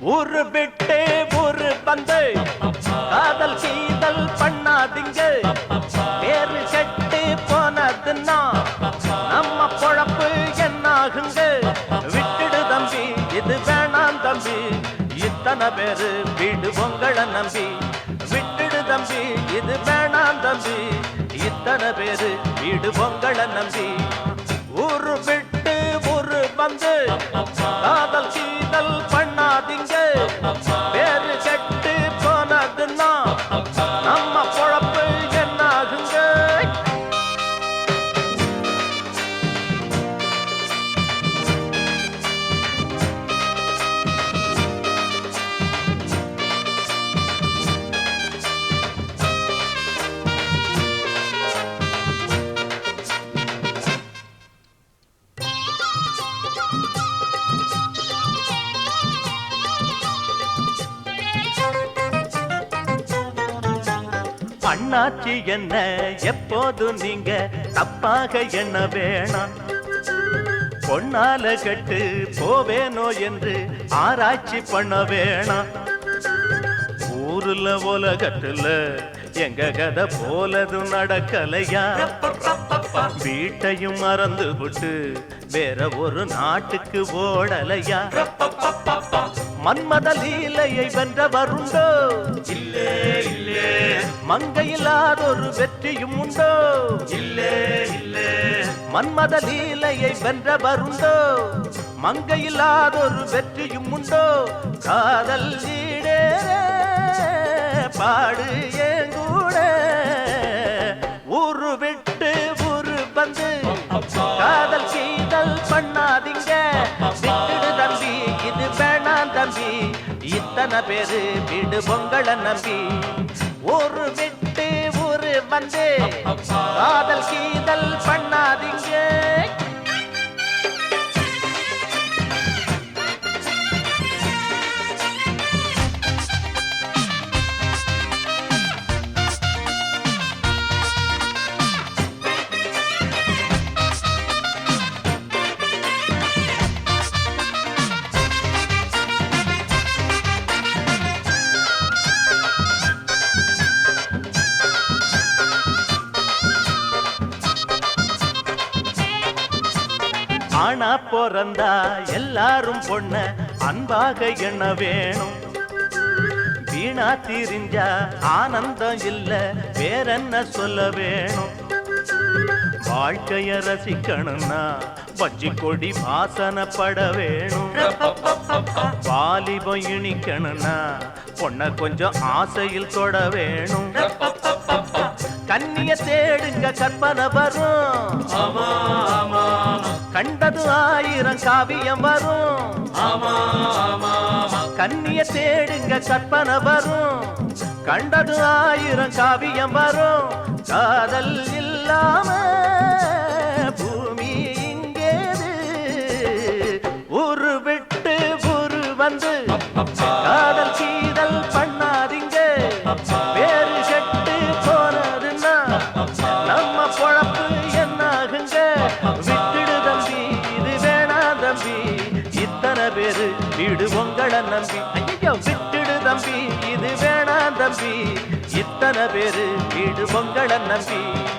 ஊரு விட்டு ஊரு வந்து காதல் சீதல் பண்ணாதீங்க. பேரு செட்டு போனதுன்னா நம்ம பொழப்பு என்னாகுங்க? விட்டுடு தம்பி இது வேணாம் தம்பி. இத்தனை பேரு வீடு உங்களை நம்பி. விட்டுடு தம்பி இது வேணாம் தம்பி. இத்தனை பேரு வீடு உங்களை நம்பி. ஊரு விட்டு ஊரு வந்து அண்ணாச்சி என்ன? எப்போது நீங்க தப்பாக என்ன வேணாம்? பொன்னால கட்டு போவேனோ என்று ஆராய்ச்சி பண்ண வேணாம். ஊருல உலகத்துல எங்க கதை போலதும் நடக்கலையா? வீட்டையும் மறந்து விட்டு வேற ஒரு நாட்டுக்கு ஓடலையா? மன்மத லீலையை வென்றவருண்டோ இல்லே இல்லே. மங்கையில்லாதொரு வெற்றியும் உண்டோ? இல்லே இல்லே. மன்மத லீலையை வென்றவருண்டோ? மங்கையில்லாதொரு வெற்றியும் உண்டோ? காதல் ஈடேற பாடு ஏங்கூட. ஊரு விட்டு ஊரு வந்து காதல் கீதல் பண்ணாதீங்க. விட்டுடு தம்பி இது வேணாம் தம்பி. இத்தனை பேரு வீடு பொங்கலை நம்பி. ஊரு விட்டு ஊரு வந்து காதல் கீதல் பண்ணாதீங்க ஆனா பிறந்தா எல்லாரும் பொண்ண அன்பாக எண்ண வேணும். வீணா திரிஞ்சா ஆனந்தம் இல்ல வேறென்ன சொல்ல வேணும்? வாழ்க்கைய ரசிக்கணும்னா பஜ்ஜி கொடி வாசனப்பட வேணும். வாலிபம் இனிக்கணும்னா பொண்ண கொஞ்சம் ஆசையில் தொட வேணும். கண்ணிய தேடுங்க கற்பனை வரும். கண்டது ஆயிரம் காவியம் வரும். கண்ணிய தேடுங்க கற்பனை வரும். கண்டது ஆயிரம் காவியம் வரும். காதல் இல்லாம பேரு வீடு உங்களை நம்பி. ஐயோ விட்டுடு தம்பி. இது வேணாம் தம்பி. இத்தனை பேரு வீடு உங்களை நம்பி.